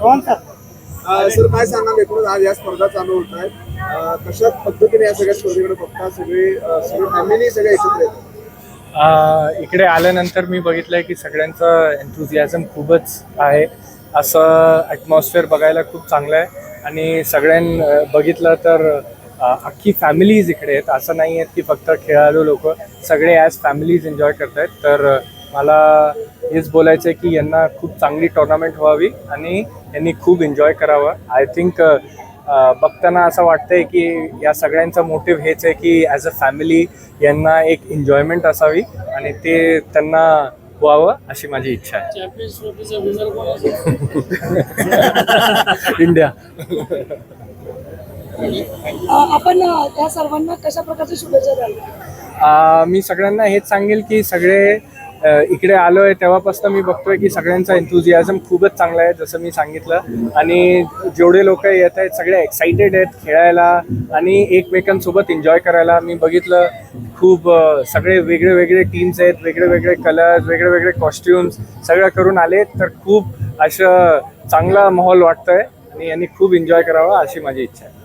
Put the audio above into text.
अ, sir काय सांगाल? एकूणच आज या स्पर्धा चालू होत आहेत. कशा पद्धतीने या सगळ्या स्पर्धेकडे बघता? सगळे सगळे फॅमिली सगळे एकत्र येतात. अ, इकडे आल्यानंतर मी बघितलंय की सगळ्यांचं एन्थुझियाझम खूपच आहे. असं ॲटमॉस्फिअर बघायला खूप चांगलं आहे. आणि सगळ्यां बघितलं तर अख्खी फॅमिलीज इकडे आहेत. असं नाही आहेत की फक्त खेळाडू लोक सगळे ॲज फॅमिलीज एन्जॉय करत आहेत तर मला हेच बोलायचं आहे की यांना खूप चांगली टुर्नामेंट व्हावी आणि यांनी खूप एन्जॉय करावं. आय थिंक बघताना असं वाटतंय की या सगळ्यांचा मोटिव्ह हेच आहे की ॲज अ फॅमिली यांना एक एन्जॉयमेंट असावी आणि ते त्यांना व्हावं अशी माझी इच्छा आहे. इंडिया आपण त्या सर्वांना कशा प्रकारच्या शुभेच्छा द्याल? मी सगळ्यांना हेच सांगेल की सगळे अ, इकडे आलो आहे तेव्हापासून मी बघतोय की सगळ्यांचा एन्थुझियाझम खूपच चांगला आहे जसं मी सांगितलं. आणि जेवढे लोक येत आहेत सगळे एक्साइटेड आहेत खेळायला आणि एकमेकांसोबत एन्जॉय करायला. मी बघितलं खूप सगळे वेगळे वेगळे टीम्स आहेत वेगळे वेगळे कलर्स वेगळे वेगळे कॉस्ट्युम्स सगळं करून आले तर खूप असं चांगला माहोल वाटतंय आणि यांनी खूप एन्जॉय करावा अशी माझी इच्छा आहे.